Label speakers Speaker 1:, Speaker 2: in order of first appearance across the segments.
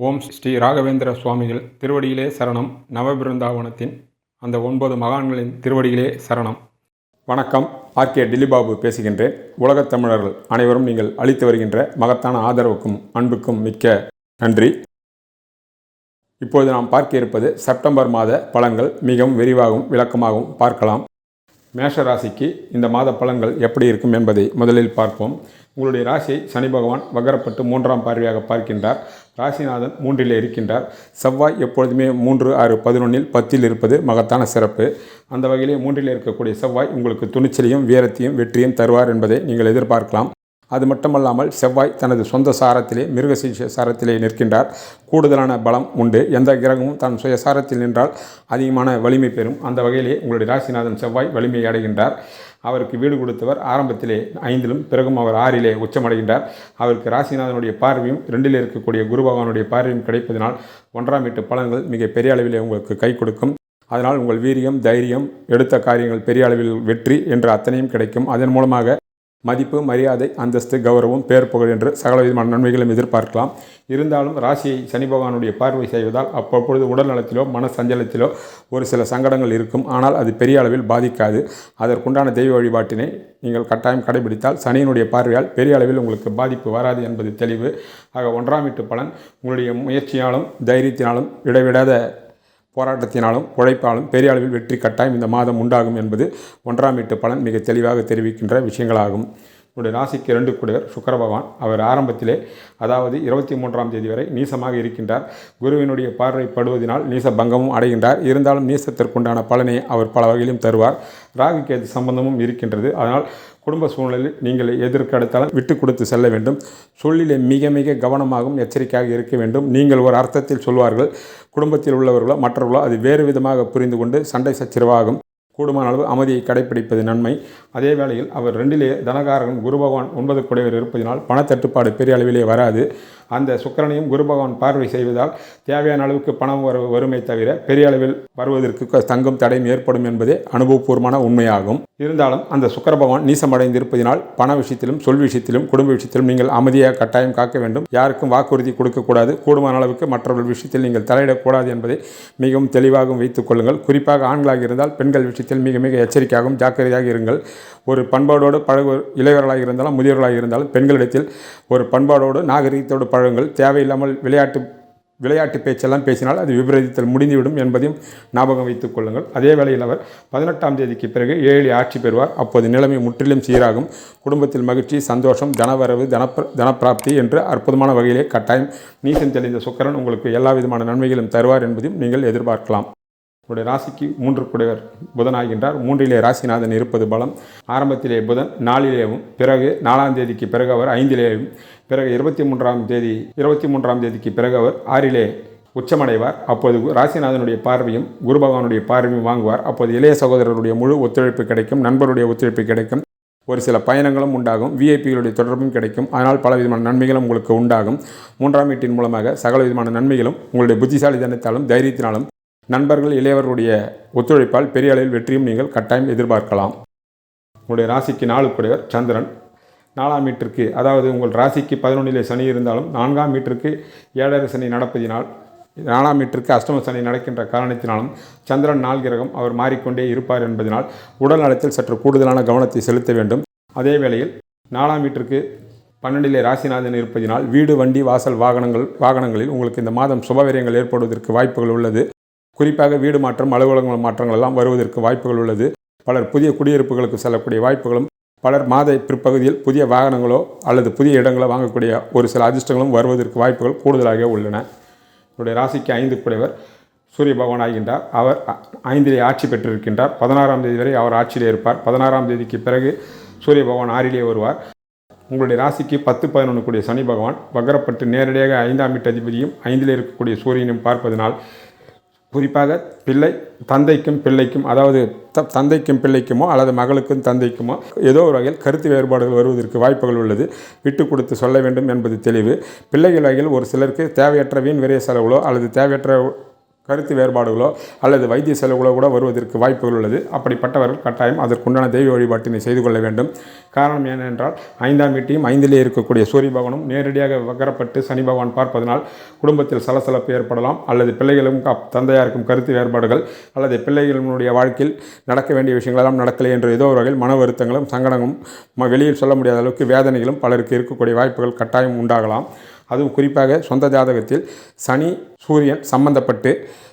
Speaker 1: ஓம் ஸ்ரீ ராகவேந்திர சுவாமிகள் திருவடியிலே சரணம். நவபிருந்தாவனத்தின் அந்த ஒன்பது மகான்களின் திருவடியிலே சரணம். வணக்கம். ஆர்கே டில்லிபாபு பேசுகின்றேன். உலகத் தமிழர்கள் அனைவரும் நீங்கள் அளித்து வருகின்ற மகத்தான ஆதரவுக்கும் அன்புக்கும் மிக்க நன்றி. இப்பொழுது நாம் பார்க்க இருப்பது செப்டம்பர் மாத பலன்கள் மிகவும் விரிவாகவும் விளக்கமாகவும் பார்க்கலாம். மேஷ ராசிக்கு இந்த மாத பலன்கள் எப்படி இருக்கும் என்பதை முதலில் பார்ப்போம். உங்களுடைய ராசியை சனி பகவான் வகரப்பட்டு மூன்றாம் பார்வையாக பார்க்கின்றார். ராசிநாதன் மூன்றில் இருக்கின்றார். செவ்வாய் எப்பொழுதுமே மூன்று ஆறு பதினொன்றில் பத்தில் இருப்பது மகத்தான சிறப்பு. அந்த வகையிலே மூன்றில் இருக்கக்கூடிய செவ்வாய் உங்களுக்கு துணிச்சலையும் வீரத்தையும் வெற்றியும் தருவார் என்பதை நீங்கள் எதிர்பார்க்கலாம். அது மட்டுமல்லாமல் செவ்வாய் தனது சொந்த சாரத்திலே மிருகசீஷ சாரத்திலே நிற்கின்றார். கூடுதலான பலம் உண்டு. எந்த கிரகமும் தன் சுய சாரத்தில் நின்றால் அதிகமான வலிமை பெறும். அந்த வகையிலே உங்களுடைய ராசிநாதன் செவ்வாய் வலிமை அடைகின்றார். அவருக்கு வீடு கொடுத்தவர் ஆரம்பத்திலே ஐந்திலும் பிறகும் அவர் ஆறிலே உச்சமடைகின்றார். அவருக்கு ராசிநாதனுடைய பார்வையும் ரெண்டில் இருக்கக்கூடிய குரு பகவானுடைய பார்வையும் கிடைப்பதனால் ஒன்றாம் வீட்டு பலன்கள் மிக பெரிய அளவிலே உங்களுக்கு கை கொடுக்கும். அதனால் உங்கள் வீரியம் தைரியம் எடுத்த காரியங்கள் பெரிய அளவில் வெற்றி என்று அத்தனையும் கிடைக்கும். அதன் மூலமாக மதிப்பு மரியாதை அந்தஸ்து கௌரவம் பேர் புகழ் என்று சகல விதமான நன்மைகளும் எதிர்பார்க்கலாம். இருந்தாலும் ராசியை சனி பகவானுடைய பார்வை செய்வதால் அப்பொழுது உடல் நலத்திலோ மன சஞ்சலத்திலோ ஒரு சில சங்கடங்கள் இருக்கும். ஆனால் அது பெரிய அளவில் பாதிக்காது. அதற்குண்டான தெய்வ வழிபாட்டினை நீங்கள் கட்டாயம் கடைபிடித்தால் சனியினுடைய பார்வையால் பெரிய அளவில் உங்களுக்கு பாதிப்பு வராது என்பது தெளிவு. ஆக ஒன்றாம் வீட்டு பலன் உங்களுடைய முயற்சியாலும் தைரியத்தினாலும் இடைவிடாத போராட்டத்தினாலும் உழைப்பாலும் பெரிய அளவில் வெற்றி கட்டாயம் இந்த மாதம் உண்டாகும் என்பது ஒன்றாம் வீட்டு பலன் மிக தெளிவாக தெரிவிக்கின்ற விஷயங்களாகும். உங்களுடைய ராசிக்கு இரண்டு கூடியவர் சுக்கர பகவான் அவர் ஆரம்பத்திலே அதாவது இருபத்தி மூன்றாம் தேதி வரை நீசமாக இருக்கின்றார். குருவினுடைய பார்வை படுவதனால் நீச பங்கமும் அடைகின்றார். இருந்தாலும் நீசத்திற்குண்டான பலனை அவர் பல வகையிலும் தருவார். ராகு கேது சம்பந்தமும் இருக்கின்றது. அதனால் குடும்ப சூழ்நிலையில் நீங்கள் எதற்கு அடுத்தாலும் விட்டு கொடுத்து செல்ல வேண்டும். சொல்லிலே மிக மிக கவனமாகவும் எச்சரிக்கையாக இருக்க வேண்டும். நீங்கள் ஒரு அர்த்தத்தில் சொல்வார்கள். குடும்பத்தில் உள்ளவர்களோ மற்றவர்களோ அது வேறு விதமாக புரிந்து கொண்டு சண்டை சச்சரவாகும். கூடுமான அளவு அமைதியை கடைப்பிடிப்பது நன்மை. அதே வேளையில் அவர் ரெண்டிலே தனகாரகன் குரு பகவான் ஒன்பது குடைவர் இருப்பதினால் பணத்தட்டுப்பாடு பெரிய அளவிலே வராது. அந்த சுக்கரனையும் குரு பகவான் பார்வை செய்வதால் தேவையான அளவுக்கு பணம் வரு வருமை தவிர பெரிய அளவில் வருவதற்கு தங்கும் தடையும் ஏற்படும் என்பதே அனுபவபூர்வமான உண்மையாகும். இருந்தாலும் அந்த சுக்கர பகவான் நீசமடைந்திருப்பதினால் பண விஷயத்திலும் சொல் விஷயத்திலும் குடும்ப விஷயத்திலும் நீங்கள் அமைதியாக கட்டாயம் காக்க வேண்டும். யாருக்கும் வாக்குறுதி கொடுக்கக்கூடாது கூடுமான அளவுக்கு மற்றவர்கள் விஷயத்தில் நீங்கள் தலையிடக்கூடாது என்பதை மிகவும் தெளிவாகவும் வைத்துக் கொள்ளுங்கள். குறிப்பாக ஆண்களாக இருந்தால் பெண்கள் விஷயத்தில் மிக மிக எச்சரிக்கையாகவும் ஜாக்கிரதையாக இருங்கள். ஒரு பண்பாடோடு பழகு இளையவர்களாக இருந்தாலும் முதியவர்களாக இருந்தாலும் பெண்களிடத்தில் ஒரு பண்பாடோடு நாகரிகத்தோடு பழகுங்கள். தேவையில்லாமல் விளையாட்டு விளையாட்டு பேச்செல்லாம் பேசினால் அது விபரீதத்தில் முடிந்துவிடும் என்பதையும் ஞாபகம் வைத்துக் கொள்ளுங்கள். அதே வேளையில் அவர் பதினெட்டாம் தேதிக்கு பிறகு ஏழு ஆட்சி பெறுவார். அப்போது நிலைமை முற்றிலும் சீராகும். குடும்பத்தில் மகிழ்ச்சி சந்தோஷம் தனவரவு தனப்ப தனப்பிராப்தி என்று அற்புதமான வகையிலே கட்டாயம் நீசம் தெளிந்த சுக்கரன் உங்களுக்கு எல்லா விதமான நன்மைகளும் தருவார் என்பதையும் நீங்கள் எதிர்பார்க்கலாம். உங்களுடைய ராசிக்கு மூன்று குடைவர் புதன் ஆகின்றார் மூன்றிலே ராசிநாதன் இருப்பது பலம். ஆரம்பத்திலே புதன் நாலிலேயும் பிறகு நாலாம் தேதிக்கு பிறகு அவர் ஐந்திலேயும் பிறகு இருபத்தி மூன்றாம் தேதி இருபத்தி மூன்றாம் தேதிக்கு பிறகு அவர் ஆறிலே உச்சமடைவார். அப்போது ராசிநாதனுடைய பார்வையும் குரு பகவானுடைய பார்வையும் வாங்குவார். அப்போது இளைய சகோதரருடைய முழு ஒத்துழைப்பு கிடைக்கும் நண்பருடைய ஒத்துழைப்பு கிடைக்கும். ஒரு சில பயணங்களும் உண்டாகும் விஐபிகளுடைய தொடர்பும் கிடைக்கும். அதனால் பல விதமான நன்மைகளும் உங்களுக்கு உண்டாகும். மூன்றாம் வீட்டின் மூலமாக சகல விதமான நன்மைகளும் உங்களுடைய புத்திசாலித்தனத்தாலும் தைரியத்தினாலும் நண்பர்கள் இளையவர்களுடைய ஒத்துழைப்பால் பெரிய அளவில் வெற்றியும் நீங்கள் கட்டாயம் எதிர்பார்க்கலாம். உங்களுடைய ராசிக்கு நாளுக்குடையவர் சந்திரன். நாலாம் மீட்டருக்கு அதாவது உங்கள் ராசிக்கு பதினொன்றிலே சனி இருந்தாலும் நான்காம் மீட்டருக்கு ஏழரை சனி நடப்பதினால் நாலாம் மீட்டருக்கு அஷ்டம சனி நடக்கின்ற காரணத்தினாலும் சந்திரன் நாள் கிரகம் அவர் மாறிக்கொண்டே இருப்பார் என்பதனால் உடல் நலத்தில் சற்று கூடுதலான கவனத்தை செலுத்த வேண்டும். அதே வேளையில் நாலாம் மீட்டருக்கு பன்னெண்டிலே ராசிநாதன் இருப்பதினால் வீடு வண்டி வாசல் வாகனங்கள் வாகனங்களில் உங்களுக்கு இந்த மாதம் சுபவீரியங்கள் ஏற்படுவதற்கு வாய்ப்புகள் உள்ளது. குறிப்பாக வீடு மாற்றம் அலுவலகங்கள் மாற்றங்கள் எல்லாம் வருவதற்கு வாய்ப்புகள் உள்ளது. பலர் புதிய குடியிருப்புகளுக்கு செல்லக்கூடிய வாய்ப்புகளும் பலர் மாத பிற்பகுதியில் புதிய வாகனங்களோ அல்லது புதிய இடங்களோ வாங்கக்கூடிய ஒரு சில அதிர்ஷ்டங்களும் வருவதற்கு வாய்ப்புகள் கூடுதலாக உள்ளன. என்னுடைய ராசிக்கு ஐந்து குடைவர் சூரிய பகவான் ஆகின்றார். அவர் ஐந்திலே ஆட்சி பெற்றிருக்கின்றார். பதினாறாம் தேதி வரை அவர் ஆட்சியிலே இருப்பார். பதினாறாம் தேதிக்கு பிறகு சூரிய பகவான் ஆறிலே வருவார். உங்களுடைய ராசிக்கு பத்து பதினொன்று கூடிய சனி பகவான். வகரப்பட்டு நேரடியாக ஐந்தாம் வீட்டு அதிபதியும் ஐந்தில் இருக்கக்கூடிய சூரியனையும் பார்ப்பதனால் குறிப்பாக பிள்ளை தந்தைக்கும் பிள்ளைக்கும் அதாவது த தந்தைக்கும் பிள்ளைக்குமோ அல்லது மகளுக்கும் தந்தைக்குமோ ஏதோ ஒரு வகையில் கருத்து வேறுபாடுகள் வருவதற்கு வாய்ப்புகள் உள்ளது. விட்டு கொடுத்து சொல்ல வேண்டும் என்பது தெளிவு. பிள்ளைகள் வகையில் ஒரு சிலருக்கு தேவையற்ற வீண் விரைய செலவுகளோ அல்லது தேவையற்ற கருத்து வேறுபாடுகளோ அல்லது வைத்திய செலவுகளோ கூட வருவதற்கு வாய்ப்புகள் உள்ளது. அப்படிப்பட்டவர்கள் கட்டாயம் அதற்குண்டான தெய்வ வழிபாட்டினை செய்து கொள்ள வேண்டும். காரணம் ஏனென்றால் ஐந்தாம் வீட்டையும் ஐந்திலே இருக்கக்கூடிய சூரிய பகவானும் நேரடியாக வகரப்பட்டு சனி பகவான் பார்ப்பதனால் குடும்பத்தில் சலசலப்பு ஏற்படலாம். அல்லது பிள்ளைகளும் அப்- தந்தையாருக்கும் கருத்து வேறுபாடுகள் அல்லது பிள்ளைகளினுடைய வாழ்க்கையில் நடக்க வேண்டிய விஷயங்களெல்லாம் நடக்கலை என்ற ஏதோ ஒரு வகையில் மன வருத்தங்களும் சங்கடங்களும் ம- வெளியில் சொல்ல முடியாத அளவுக்கு வேதனைகளும் பலருக்கு இருக்கக்கூடிய வாய்ப்புகள் கட்டாயம் உண்டாகலாம். அதுவும் குறிப்பாக சொந்த ஜாதகத்தில் சனி சூரியன் சம்பந்தப்பட்டு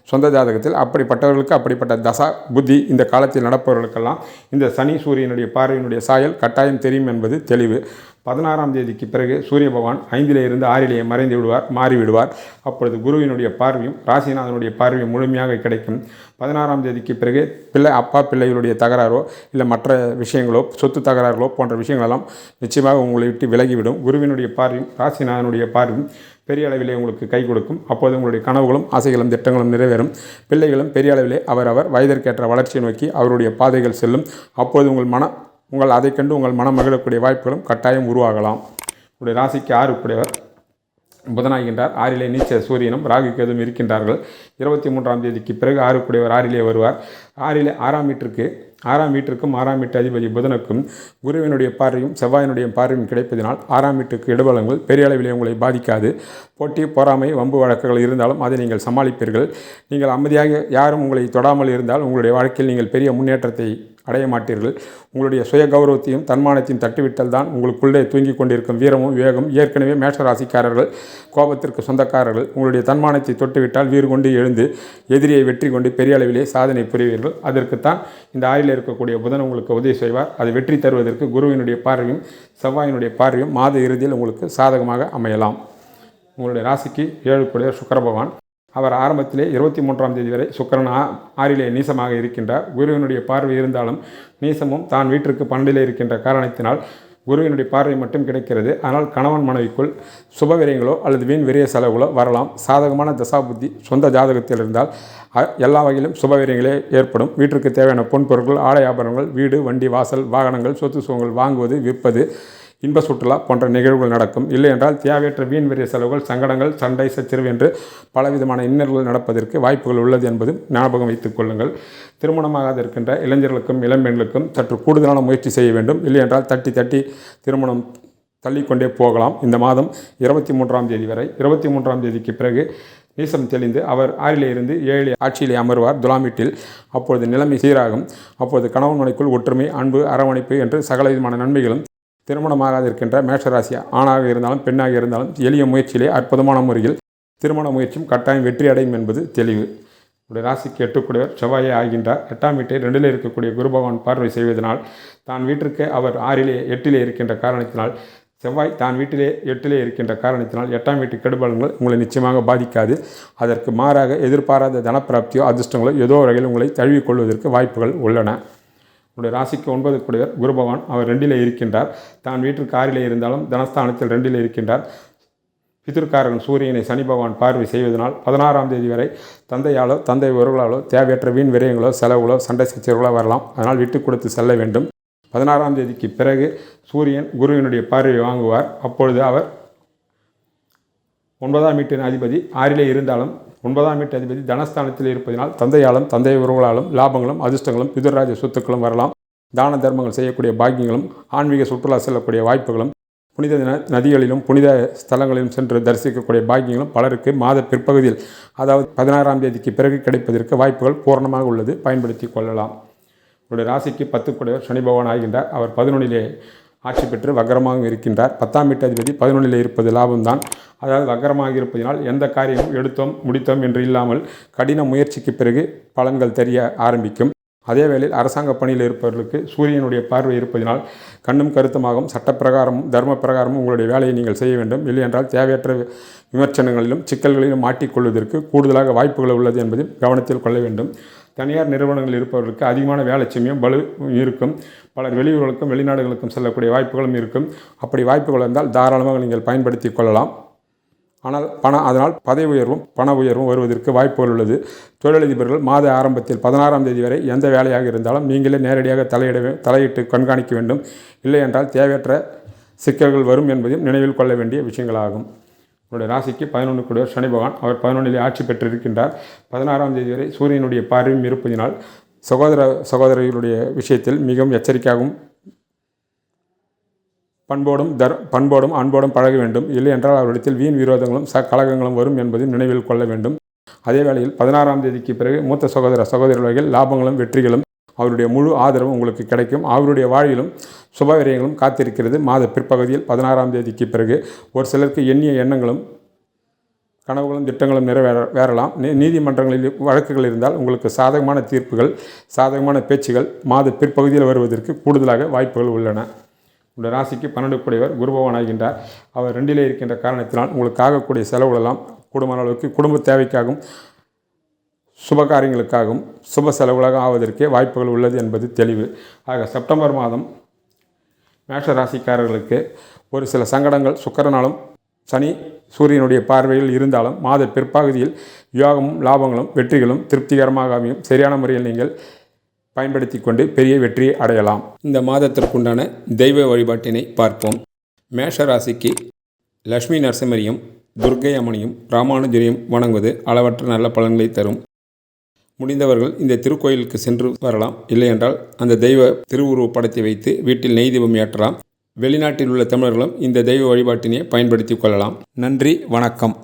Speaker 1: சொந்த ஜாதகத்தில் அப்படிப்பட்டவர்களுக்கு அப்படிப்பட்ட தசா புத்தி இந்த காலத்தில் நடப்பவர்களுக்கெல்லாம் இந்த சனி சூரியனுடைய பார்வையினுடைய சாயல் கட்டாயம் தெரியும் என்பது தெளிவு. பதினாறாம் தேதிக்கு பிறகு சூரிய பகவான் ஐந்திலே இருந்து ஆறிலேயே மறைந்து விடுவார் மாறிவிடுவார் அப்பொழுது குருவினுடைய பார்வையும் ராசிநாதனுடைய பார்வையும் முழுமையாக கிடைக்கும். பதினாறாம் தேதிக்கு பிறகு பிள்ளை அப்பா பிள்ளைகளுடைய தகராறோ இல்லை மற்ற விஷயங்களோ சொத்து தகராறுகளோ போன்ற விஷயங்களெல்லாம் நிச்சயமாக உங்களை விட்டு விலகிவிடும். குருவினுடைய பார்வையும் ராசிநாதனுடைய பார்வையும் பெரிய அளவிலே உங்களுக்கு கை கொடுக்கும். அப்போது உங்களுடைய கனவுகளும் ஆசைகளும் திட்டங்களும் நிறைவேறும். பிள்ளைகளும் பெரிய அளவிலே அவரவர் வயதிற்கேற்ற வளர்ச்சியை நோக்கி அவருடைய பாதைகள் செல்லும். அப்போது உங்கள் மன உங்கள் அதைக் கண்டு உங்கள் மனம் மகிழக்கூடிய வாய்ப்புகளும் கட்டாயம் உருவாகலாம். உங்களுடைய ராசிக்கு ஆறுக்குடையவர். புதனாகின்றார். ஆறிலே நீச்ச சூரியனும் ராகு கேதும் இருக்கின்றார்கள். இருபத்தி மூன்றாம் தேதிக்கு பிறகு ஆறுக்குடையவர் ஆறிலே வருவார். ஆறிலே ஆறாம் வீட்டிற்கு ஆறாம் வீட்டிற்கும் ஆறாம் வீட்டு அதிபதி புதனுக்கும் குருவினுடைய பார்வையும் செவ்வாயினுடைய பார்வையும் கிடைப்பதினால் ஆறாம் வீட்டுக்கு இடபலங்கள் பெரிய அளவிலே உங்களை பாதிக்காது. போட்டி பொறாமை வம்பு வழக்குகள் இருந்தாலும் அதை நீங்கள் சமாளிப்பீர்கள். நீங்கள் அமைதியாக யாரும் உங்களை தொடாமல் இருந்தால் உங்களுடைய வாழ்க்கையில் நீங்கள் பெரிய முன்னேற்றத்தை அடைய மாட்டீர்கள். உங்களுடைய சுய கௌரவத்தையும் தன்மானத்தையும் தட்டிவிட்டல் தான் உங்களுக்குள்ளே தூங்கிக் கொண்டிருக்கும் வீரமும் வேகம் ஏற்கனவே மேஷராசிக்காரர்கள் கோபத்திற்கு சொந்தக்காரர்கள் உங்களுடைய தன்மானத்தை தொட்டுவிட்டால் வீறு கொண்டு எழுந்து எதிரியை வெற்றி கொண்டு பெரிய அளவிலே சாதனை புரிவீர்கள். அதற்குத்தான் இந்த ஆயில் இருக்கக்கூடிய புதன் உங்களுக்கு உதவி செய்வார். அது வெற்றி தருவதற்கு குருவினுடைய பார்வையும் செவ்வாயினுடைய பார்வையும் மாத இறுதியில் உங்களுக்கு சாதகமாக அமையலாம். உங்களுடைய ராசிக்கு ஏழு கூடிய சுக்கிர பகவான். அவர் ஆரம்பத்திலே இருபத்தி மூன்றாம் தேதி வரை சுக்கரன் ஆ ஆறிலே நீசமாக இருக்கின்றார் குருவினுடைய பார்வை இருந்தாலும் நீசமும் தான் வீட்டிற்கு பன்னெண்டிலே இருக்கின்ற காரணத்தினால் குருவினுடைய பார்வை மட்டும் கிடைக்கிறது. ஆனால் கணவன் மனைவிக்குள் சுப விரயங்களோ அல்லது வீண் விரய செலவுகளோ வரலாம். சாதகமான தசாபுத்தி சொந்த ஜாதகத்தில் இருந்தால் அ- எல்லா வகையிலும் சுப விரயங்களே ஏற்படும். வீட்டிற்கு தேவையான பொன் பொருட்கள் ஆடை ஆபரணங்கள் வீடு வண்டி வாசல் வாகனங்கள் சொத்து சுகங்கள் வாங்குவது விற்பது இன்ப சுற்றுலா போன்ற நிகழ்வுகள் நடக்கும். இல்லை என்றால் தேவையற்ற வீண் வெறிய செலவுகள் சங்கடங்கள் சண்டை சச்சரவு என்று பலவிதமான இன்னல்கள் நடப்பதற்கு வாய்ப்புகள் உள்ளது என்பது ஞாபகம் வைத்துக் கொள்ளுங்கள். திருமணமாகாது இருக்கின்ற இளைஞர்களுக்கும் இளம்பெண்களுக்கும் சற்று கூடுதலான முயற்சி செய்ய வேண்டும். இல்லை என்றால் தட்டி தட்டி திருமணம் தள்ளிக்கொண்டே போகலாம். இந்த மாதம் இருபத்தி மூன்றாம் தேதி வரை இருபத்தி மூன்றாம் தேதிக்கு பிறகு நீசம் தெளிந்து அவர் ஆறிலே இருந்து ஏழு ஆட்சியிலே அமர்வார் துலாமீட்டில். அப்பொழுது நிலைமை சீராகும். அப்பொழுது கணவன் மனைக்குள் ஒற்றுமை அன்பு அரவணைப்பு என்று சகல விதமான நன்மைகளும் திருமணமாகாது இருக்கின்ற மேஷராசி ஆணாக இருந்தாலும் பெண்ணாக இருந்தாலும் எளிய முயற்சியிலே அற்புதமான முறையில் திருமண முயற்சியும் கட்டாயம் வெற்றி அடையும் என்பது தெளிவு. உடைய ராசிக்கு எட்டுக்கூடியவர் செவ்வாயே ஆகின்றார். எட்டாம் வீட்டை ரெண்டிலே இருக்கக்கூடிய குரு பகவான் பார்வை செய்வதனால் தான் வீட்டிற்கு அவர் ஆறிலே எட்டிலே இருக்கின்ற காரணத்தினால் செவ்வாய் தான் வீட்டிலே எட்டிலே இருக்கின்ற காரணத்தினால் எட்டாம் வீட்டு கெடுபலன்கள் உங்களை நிச்சயமாக பாதிக்காது. அதற்கு மாறாக எதிர்பாராத தனப்பிராப்தியோ அதிர்ஷ்டங்களோ ஏதோ வகையில் உங்களை தழுவிக்கொள்வதற்கு வாய்ப்புகள் உள்ளன. உங்களுடைய ராசிக்கு ஒன்பது கூடியவர் குரு பகவான். அவர் ரெண்டில் இருக்கின்றார். தான் வீட்டில் ஆறிலே இருந்தாலும் தனஸ்தானத்தில் ரெண்டில் இருக்கின்றார். பிதிர்காரகன் சூரியனை சனி பகவான் பார்வை செய்வதனால் பதினாறாம் தேதி வரை தந்தையாலோ தந்தை உறவுகளாலோ தேவையற்ற வீண் விரயங்களோ செலவுகளோ சண்டை சச்சரவுகளோ வரலாம். அதனால் விட்டு கொடுத்து செல்ல வேண்டும். பதினாறாம் தேதிக்கு பிறகு சூரியன் குருவினுடைய பார்வையை வாங்குவார். அப்பொழுது அவர் ஒன்பதாம் வீட்டின் அதிபதி ஆறிலே இருந்தாலும் ஒன்பதாம் வீட்டு அதிபதி தனஸ்தானத்தில் இருப்பதினால் தந்தையாலும் தந்தை உறவுகளாலும் லாபங்களும் அதிர்ஷ்டங்களும் பிதர்ராஜ சொத்துக்களும் வரலாம். தான தர்மங்கள் செய்யக்கூடிய பாக்கியங்களும் ஆன்மீக சுற்றுலா செல்லக்கூடிய வாய்ப்புகளும் புனித ந- நதிகளிலும் புனித ஸ்தலங்களிலும் சென்று தரிசிக்கக்கூடிய பாக்கியங்களும் பலருக்கு மாத பிற்பகுதியில் அதாவது பதினாறாம் தேதிக்கு பிறகு கிடைப்பதற்கு வாய்ப்புகள் பூரணமாக உள்ளது. பயன்படுத்தி கொள்ளலாம். உங்களுடைய ராசிக்கு பத்துக்குடையவர் சனி பகவான் ஆகின்றார். அவர் பதினொன்றிலே ஆட்சி பெற்று வக்கரமாகவும் இருக்கின்றார். பத்தாம் வீட்டு அதிபதி பதினொன்றிலே இருப்பது லாபம்தான். அதாவது வக்கரமாக இருப்பதினால் எந்த காரியமும் எடுத்தோம் முடித்தோம் என்று இல்லாமல் கடின முயற்சிக்கு பிறகு பலன்கள் தெரிய ஆரம்பிக்கும். அதே வேளையில் அரசாங்க பணியில் இருப்பவர்களுக்கு சூரியனுடைய பார்வை இருப்பதினால் கண்ணும் கருத்துமாகவும் சட்டப்பிரகாரமும் தர்ம பிரகாரமும் உங்களுடைய வேலையை நீங்கள் செய்ய வேண்டும். இல்லை என்றால் தேவையற்ற விமர்சனங்களிலும் சிக்கல்களிலும் மாட்டிக்கொள்வதற்கு கூடுதலாக வாய்ப்புகள் உள்ளது என்பதையும் கவனத்தில் கொள்ள வேண்டும். தனியார் நிறுவனங்கள் இருப்பவர்களுக்கு அதிகமான வேலை சுமையும் இருக்கும். பலர் வெளியூர்களுக்கும் வெளிநாடுகளுக்கும் செல்லக்கூடிய வாய்ப்புகளும் இருக்கும். அப்படி வாய்ப்புகள் இருந்தால் தாராளமாக நீங்கள் பயன்படுத்தி கொள்ளலாம். ஆனால் பண அதனால் பதவி உயர்வும் பண உயர்வும் வருவதற்கு வாய்ப்புகள் உள்ளது. தொழிலதிபர்கள் மாத ஆரம்பத்தில் பதினாறாம் தேதி வரை எந்த வேலையாக இருந்தாலும் நீங்களே நேரடியாக தலையிட தலையிட்டு கண்காணிக்க வேண்டும். இல்லை என்றால் தேவையற்ற சிக்கல்கள் வரும் என்பதையும் நினைவில் கொள்ள வேண்டிய விஷயங்களாகும். உங்களுடைய ராசிக்கு பதினொன்று கூடியவர் சனி பகவான். அவர் பதினொன்றிலே ஆட்சி பெற்றிருக்கின்றார். பதினாறாம் தேதி வரை சூரியனுடைய பார்வையும் இருப்பதினால் சகோதர சகோதரிகளுடைய விஷயத்தில் மிகவும் எச்சரிக்கையாகவும் பண்போடும் தர் பண்போடும் அன்போடும் பழக வேண்டும். இல்லை என்றால் அவரிடத்தில் வீண் விரோதங்களும் ச கலகங்களும் வரும் என்பதையும் நினைவில் கொள்ள வேண்டும். அதே வேளையில் பதினாறாம் தேதிக்கு பிறகு மூத்த சகோதர சகோதரர்கள் லாபங்களும் வெற்றிகளும் அவருடைய முழு ஆதரவும் உங்களுக்கு கிடைக்கும். அவருடைய வாழ்விலும் சுபவிரயங்களும் காத்திருக்கிறது. மாத பிற்பகுதியில் பதினாறாம் தேதிக்கு பிறகு ஒரு சிலருக்கு எண்ணிய எண்ணங்களும் கனவுகளும் திட்டங்களும் நிறைவேற வேறலாம். நீ நீதிமன்றங்களில் வழக்குகள் இருந்தால் உங்களுக்கு சாதகமான தீர்ப்புகள் சாதகமான பேச்சுகள் மாத பிற்பகுதியில் வருவதற்கு கூடுதலாக வாய்ப்புகள் உள்ளன. உங்கள் ராசிக்கு பன்னெண்டு கூடியவர் குருபவன் ஆகின்றார். அவர் ரெண்டிலே இருக்கின்ற காரணத்தினால் உங்களுக்கு ஆகக்கூடிய செலவுகளெல்லாம் கூடுமான அளவுக்கு குடும்ப தேவைக்காகவும் சுப காரியங்களுக்காகவும் சுப செலவுகளாக ஆவதற்கே வாய்ப்புகள் உள்ளது என்பது தெளிவு. ஆக செப்டம்பர் மாதம் மேஷ ராசிக்காரர்களுக்கு ஒரு சில சங்கடங்கள். சுக்கரனாலும் சனி சூரியனுடைய பார்வையில் இருந்தாலும் மாத பிற்பகுதியில் யோகமும் லாபங்களும் வெற்றிகளும் திருப்திகரமாக அமையும் சரியான முறையில் நீங்கள் பயன்படுத்தி கொண்டு பெரிய வெற்றியை அடையலாம். இந்த மாதத்திற்குண்டான தெய்வ வழிபாட்டினை பார்ப்போம். மேஷ ராசிக்கு லக்ஷ்மி நரசிம்மரியும் துர்க்கை அம்மனையும் ராமானுஜரையும் வணங்குவது அளவற்ற நல்ல பலன்களை தரும். முடிந்தவர்கள் இந்த திருக்கோயிலுக்கு சென்று வரலாம். இல்லையென்றால் அந்த தெய்வ திருவுருவப் படத்தை வைத்து வீட்டில் நெய் தீபம் ஏற்றலாம். வெளிநாட்டில் உள்ள தமிழர்களும் இந்த தெய்வ வழிபாட்டினை பயன்படுத்திக் கொள்ளலாம். நன்றி வணக்கம்.